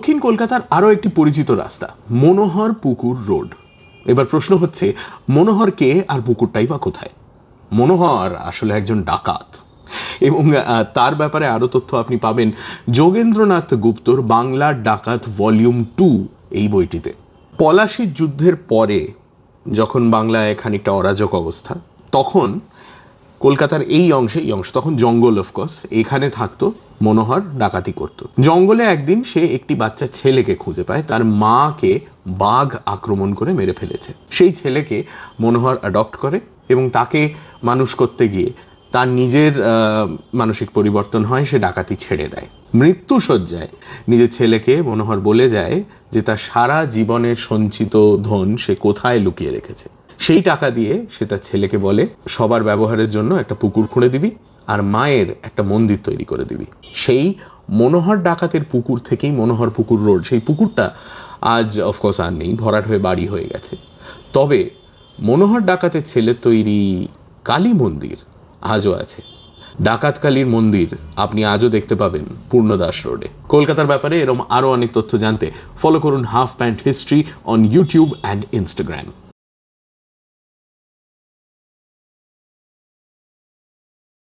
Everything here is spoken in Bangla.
দক্ষিণ কলকাতার আরও একটি পরিচিত রাস্তা, মনোহর পুকুর রোড। এবার প্রশ্ন হচ্ছে, মনোহর কে আর পুকুরটাই বা কোথায়? মনোহর আসলে একজন ডাকাত। এবং তার ব্যাপারে আরও তথ্য আপনি পাবেন যোগেন্দ্রনাথ গুপ্তর বাংলার ডাকাত ভলিউম টু এই বইটিতে। পলাশির যুদ্ধের পরে যখন বাংলায় খানিকটা অরাজক অবস্থা, তখন কলকাতার এই অংশে, এই অংশ, তখন জঙ্গল অফকোর্স এখানে থাকতো মনোহর ডাকাতি করত। জঙ্গলে একদিন সে একটি বাচ্চা ছেলেকে খুঁজে পায়, তার মাকে বাঘ আক্রমণ করে মেরে ফেলেছে। সেই ছেলেকে মনোহর অ্যাডপ্ট করে এবং তাকে মানুষ করতে গিয়ে তার নিজের মানসিক পরিবর্তন হয়, সে ডাকাতি ছেড়ে দেয়। মৃত্যু সজ্জায় নিজের ছেলেকে মনোহর বলে যায় যে তার সারা জীবনের সঞ্চিত ধন সে কোথায় লুকিয়ে রেখেছে। সেই টাকা দিয়ে সে তার ছেলেকে বলে, সবার ব্যবহারের জন্য একটা পুকুর খুঁড়ে দিবি আর মায়ের একটা মন্দির তৈরি করে দিবি। সেই মনোহর ডাকাতের পুকুর থেকেই মনোহর পুকুর রোড, সেই পুকুরটা আজ অফকোর্স আর নেই, ভরাট হয়ে বাড়ি হয়ে গেছে। তবে মনোহর ডাকাতের ছেলের তৈরি কালী মন্দির আজও আছে। ডাকাত কালীর মন্দির আপনি আজও দেখতে পাবেন পূর্ণদাস রোডে। কলকাতার ব্যাপারে এরকম আরও অনেক তথ্য জানতে ফলো করুন half pant history on YouTube and Instagram